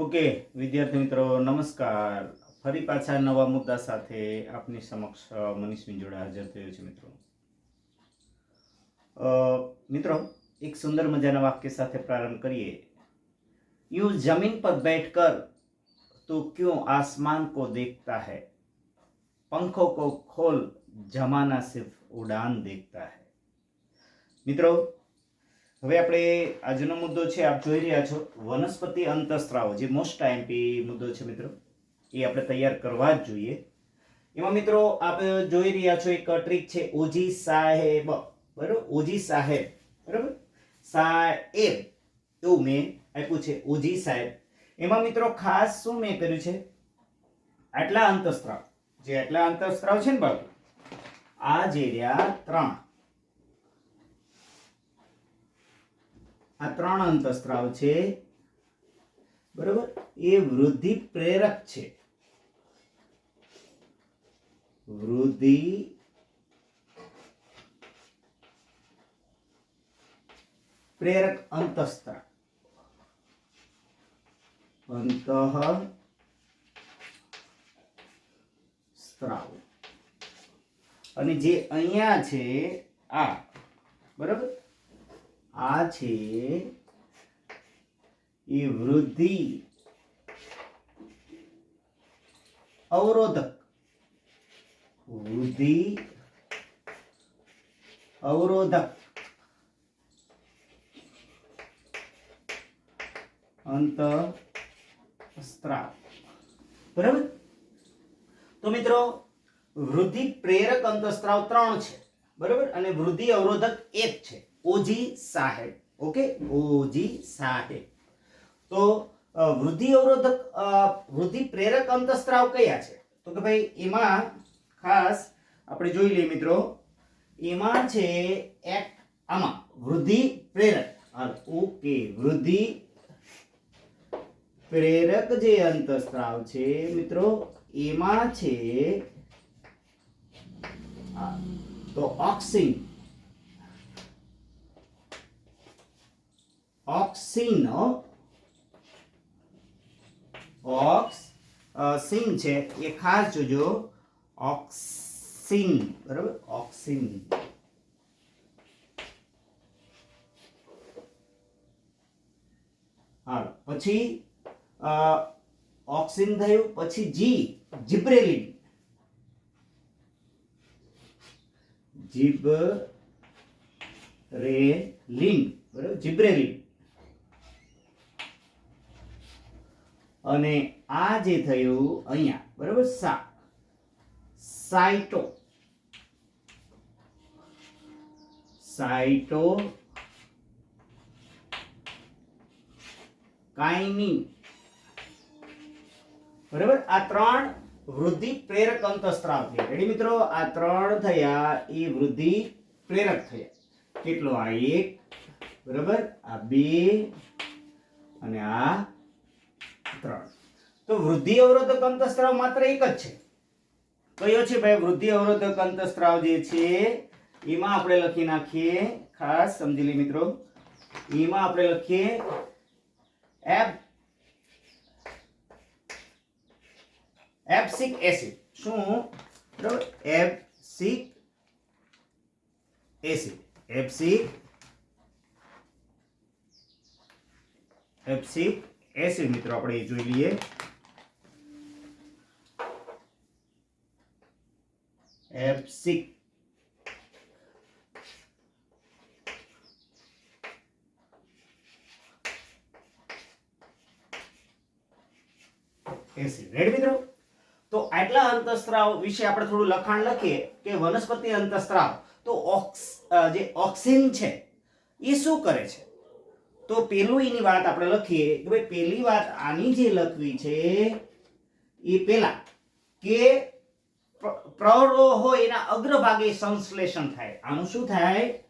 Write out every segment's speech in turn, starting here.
Okay વિદ્યાર્થી મિત્રો નમસ્કાર ફરી પાછા નવા મુદ્દા સાથે આપની સમક્ષ અ, મનીષ વિંજોડા હાજર થયો છે મિત્રો અ, મિત્રો એક સુંદર મજાના વાક્ય સાથે પ્રારંભ કરીએ યુ જમીન પર बैठ कर तो क्यों आसमान को देखता है पंखों को खोल जमाना सिर्फ उड़ान देखता है મિત્રો હવે આપણે આજનો મુદ્દો છે, આપ જોઈ રહ્યા છો, વનસ્પતિ અંતસ્ત્રાવો. જે મોસ્ટ આઈએમપી મુદ્દો છે મિત્રો, એ આપણે તૈયાર કરવા જ જોઈએ. એમાં મિત્રો, આપ જોઈ રહ્યા છો એક ટ્રીક છે, ઓજી સાહેબ. બરાબર ઓજી સાહેબ. બરાબર? સાહેબ. એવું મેં આપ્યું છે, ઓજી સાહેબ. એમાં મિત્રો ખાસ શું મેં કર્યું છે? આટલા અંતસ્ત્રાવ. જે આટલા અંતસ્ત્રાવ છે ને બાળકો, આ જે રહ્યા ત્રણ. આ ત્રણ અંતસ્ત્રાવ છે. બરોબર? એ વૃદ્ધિ પ્રેરક છે. વૃદ્ધિ પ્રેરક અંતસ્ત્રાવ. અંતઃ સ્ત્રાવ અને જે અહીંયા છે, આ. બરાબર? આ છે એ વૃદ્ધિ અવરોધક. વૃદ્ધિ અવરોધક. અંત બરાબર? તો મિત્રો, વૃદ્ધિ પ્રેરક અંતસ્ત્રાવ ત્રણ છે. બરાબર? અને વૃદ્ધિ અવરોધક એક છે. ઓજી સાહેબ ઓકે? ઓજી સાહેબ તો વૃદ્ધિ અવરોધક વૃદ્ધિ પ્રેરક અંતસ્ત્રાવ કયા છે? તો કે ભાઈ, એમાં ખાસ આપણે જોઈ લઈએ મિત્રો, એમાં છે એક આમાં, વૃદ્ધિ પ્રેરક. ઓકે, વૃદ્ધિ પ્રેરક જે અંતસ્ત્રાવ છે, મિત્રો, એમાં છે તો ઓક્સિન. ઓક્સિન. ઓક્સ સિન છે. એ ખાસ જોજો. ઓક્સિન, બરાબર? ઓક્સિન. હાલો, પછી ઓક્સિન થયું, પછી જી, જીબ્રેલિન. જીબ્રેલિન, બરાબર? જીબ્રેલિન. અને આ જે થયું અહીંયા, બરાબર? સા સાઇટો સાઇટો કાઇનિન બરાબર? આ ત્રણ વૃદ્ધિ પ્રેરક અંતસ્ત્રાવ થયા. રેડી મિત્રો? આ ત્રણ થયા, એ વૃદ્ધિ પ્રેરક થયા. કેટલો? આ એક. બરાબર? આ બે. અને આ ત્રણ. તો વૃદ્ધિ અવરોધક અંતસ્ત્રાવ માત્ર એક જ છે. કયો છે ભાઈ? વૃદ્ધિ અવરોધક અંતસ્ત્રાવ જે છે એમાં આપણે લખી નાખીએ. ખાસ સમજી લે મિત્રો. એમાં આપણે લખીએ એફ એપ્સિક એસિડ. શું? બરાબર? એપ્સિક એસિડ. એપ્સિક એપ્સિક એસિડ મિત્રો આપણે એ જોઈ લઈએ. એપ્સિક એસિડ રેડી મિત્રો? તો આટલા અંતઃસ્ત્રાવ વિશે આપણે થોડું લખાણ લખીએ કે વનસ્પતિ અંતસ્ત્રાવ. તો ઓક્સ જે ઓક્સિન છે, એ શું કરે છે? તો પેલું એની વાત આપણે લખીએ કે ભાઈ પેલી વાત આની જે લખવી છે, એ પેલા કે પ્ર- પ્રવાહો એના અગ્રભાગે સંશ્લેષણ થાય. આનું શું થાય?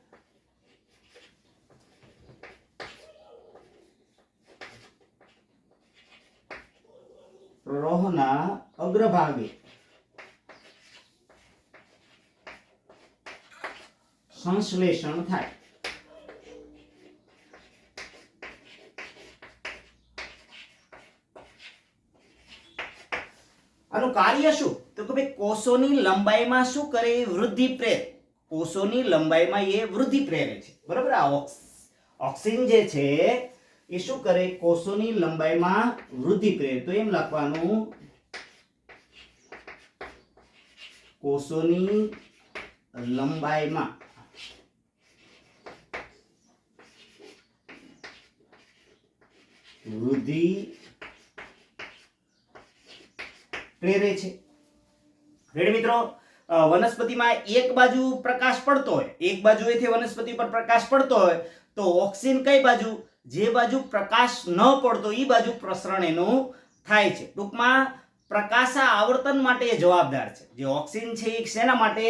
પ્રવાહના અગ્રભાગે સંશ્લેષણ થાય. આનું કાર્ય શું? તો કે ભાઈ કોષોની લંબાઈમાં શું કરે એ વૃદ્ધિ પ્રેર. કોષોની લંબાઈમાં એ વૃદ્ધિ પ્રેરે છે. બરાબર? આ ઓક્સિજન જે છે, એ શું કરે? કોષોની લંબાઈમાં વૃદ્ધિ પ્રેર. તો એમ લખવાનું, કોષોની લંબાઈમાં વૃદ્ધિ પ્રેરે છે. રેડ મિત્રો વનસ્પતિમાં એક બાજુ પ્રકાશ પડતો હોય, એક બાજુએથી વનસ્પતિ પર પ્રકાશ પડતો હોય, તો ઓક્સિન કઈ બાજુ? જે બાજુ પ્રકાશ ન પડતો એ બાજુ પ્રસરણ એનું થાય છે. ટૂંકમાં પ્રકાશા આવર્તન માટે જવાબદાર છે. જે ઓક્સિન છે એ શેના માટે?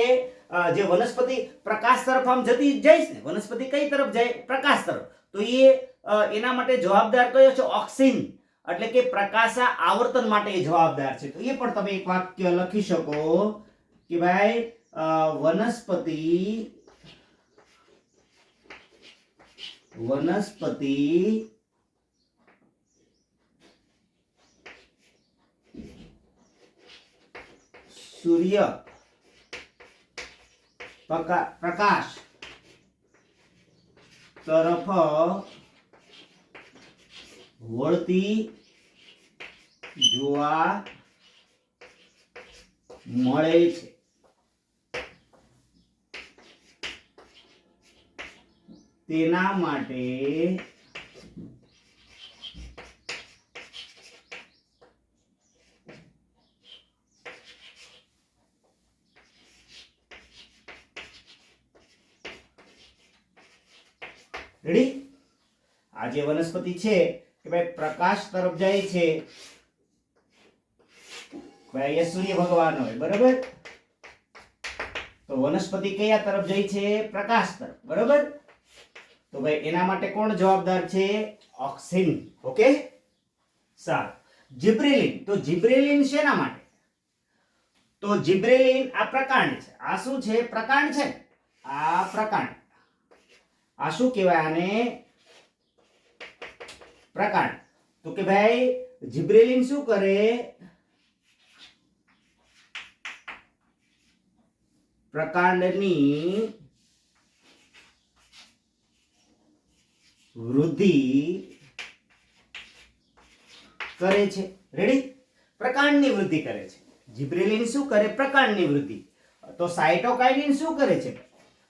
જે વનસ્પતિ પ્રકાશ તરફ આમ જતી જાય છે વનસ્પતિ કઈ તરફ જાય? પ્રકાશ તરફ. તો એ એના માટે જવાબદાર કયો છે? ઓક્સિન એટલે કે પ્રકાશા આવર્તન માટે જવાબદાર છે. તો એ પણ તમે એક વાક્ય લખી શકો કે ભાઈ વનસ્પતિ વનસ્પતિ સૂર્ય પ્રકા- પ્રકાશ તરફ વળતી જોવા મળે છે. તેના માટે રેડી આ જે વનસ્પતિ છે. કે ભાઈ પ્રકાશ તરફ જાય છે. ભાઈ સૂર્ય ભગવાન હોય, બરાબર? તો વનસ્પતિ કયા તરફ જાય છે? પ્રકાશ તરફ, બરાબર? તો ભાઈ એના માટે કોણ જવાબદાર છે? Auxin, okay? સારું. જીબ્રેલિન, તો જીબ્રેલિન શેના માટે? તો જીબ્રેલિન આ પ્રકાંડ છે. આ શું છે? પ્રકાંડ છે આ પ્રકાંડ. આ શું કહેવાય આને? પ્રકાંડ. તો કે ભાઈ, જીબ્રેલિન શું કરે? પ્રકાંડની વૃદ્ધિ કરે છે. રેડી પ્રકાંડની વૃદ્ધિ કરે છે. જીબ્રેલિન શું કરે? પ્રકાંડની વૃદ્ધિ. તો સાયટોકાઇનિન શું કરે છે?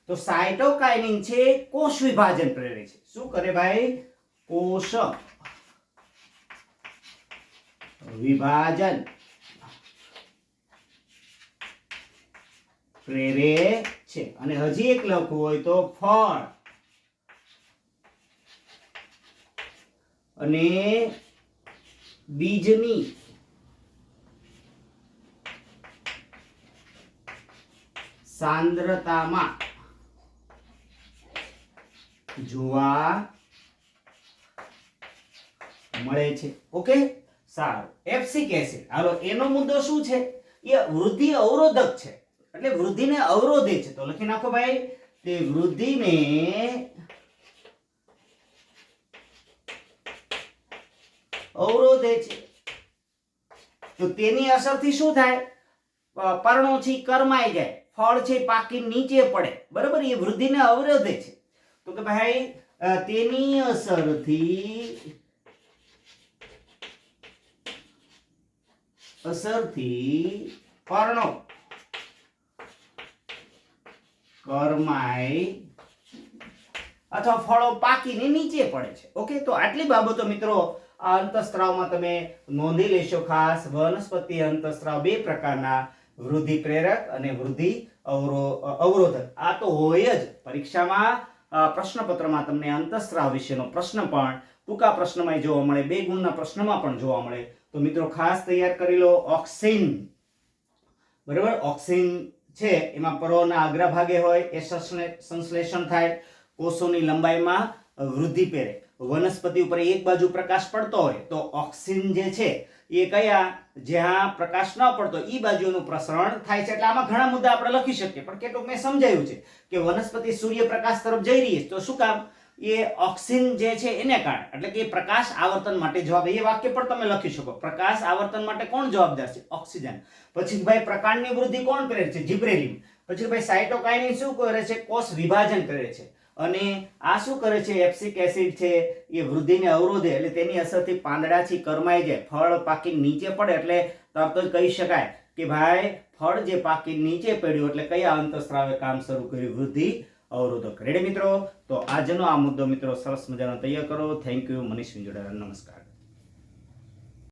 તો સાયટોકાઇનિન છે કોષ વિભાજન પ્રેરે છે. શું કરે ભાઈ? કોષ વિભાજન. પ્રેરે છે. અને હજી એક લખવું હોય તો ફળ. અને બીજની. સાંદ્રતામાં. જોવા મળે છે. ઓકે? સારું. એપ્સિક એસિડ હાલો, એનો મુદ્દો શું છે? એ વૃદ્ધિ અવરોધક છે. એટલે વૃદ્ધિને અવરોધે છે. તો લખી નાખો ભાઈ. તે વૃદ્ધિને અવરોધે છે. તો તેની અસરથી શું થાય? પર્ણો છે કરમાઈ જાય. ફળ છે પાકી નીચે પડે. બરાબર? એ વૃદ્ધિને અવરોધે છે. તો કે ભાઈ તેની અસરથી અસરથી પર્ણો. કરમાય અથવા ફળો પાકીને નીચે પડે છે. ઓકે, તો આટલી બાબતો મિત્રો, આ અંતસ્ત્રાવમાં તમે નોંધી લેશો ખાસ. વનસ્પતિ અંતસ્ત્રાવ બે પ્રકારના, વૃદ્ધિ પ્રેરક અને વૃદ્ધિ અવરો, અવરોધક. આ તો હોય જ. પરીક્ષામાં પ્રશ્નપત્રમાં તમને અંતસ્ત્રાવ વિશેનો પ્રશ્ન પણ ટૂંકા પ્રશ્નમાં જોવા મળે. બે ગુણના પ્રશ્નમાં પણ જોવા મળે. તો મિત્રો ખાસ તૈયાર કરી લો ઓક્સિન. બરાબર? ઓક્સિન છે, એમાં પરોના અગ્રભાગે હોય, એ સંશ્લેષણ થાય, કોષોની લંબાઈમાં વૃદ્ધિ પેરે વનસ્પતિ ઉપર એક બાજુ પ્રકાશ પડતો હોય, તો ઓક્સિન જે છે, એ કયા? જ્યાં પ્રકાશ ન પડતો એ બાજુનું પ્રસરણ થાય છે. એટલે આમાં ઘણા મુદ્દા આપણે લખી શકીએ. પણ કેટલુંક મેં સમજાયું છે કે વનસ્પતિ સૂર્યપ્રકાશ તરફ જઈ રહી છે. તો શું કામ? એ ઓક્સિજન જે છે એને કારણે. એટલે કે પ્રકાશ આવર્તન માટે જવાબ. એ વાક્ય પણ તમે લખી શકો. પ્રકાશ આવર્તન માટે કોણ જવાબદાર છે ઓક્સિજન પછી ભાઈ પ્રકાંડની વૃદ્ધિ કોણ કરે છે? જીબ્રેલિન. પછી ભાઈ સાયટોકાઇનિન શું કરે છે? કોષ વિભાજન કરે છે. અને આ શું કરે છે? એપ્સિક એસિડ છે. એ વૃદ્ધિને અવરોધે. એટલે તેની અસરથી પાંદડાથી કરમાઈ જાય. ફળ પાકી નીચે પડે એટલે તરત જ કહી શકાય કે ભાઈ, ફળ જે પાકી નીચે પડ્યું એટલે કયા અંતસ્ત્રાવે કામ શરૂ કર્યું? વૃદ્ધિ અવરોધક. રેડી મિત્રો? તો આજનો આ મુદ્દો મિત્રો સરસ મજાનો તૈયાર કરો. થેન્ક યુ મનીષ વિંજોડા નમસ્કાર.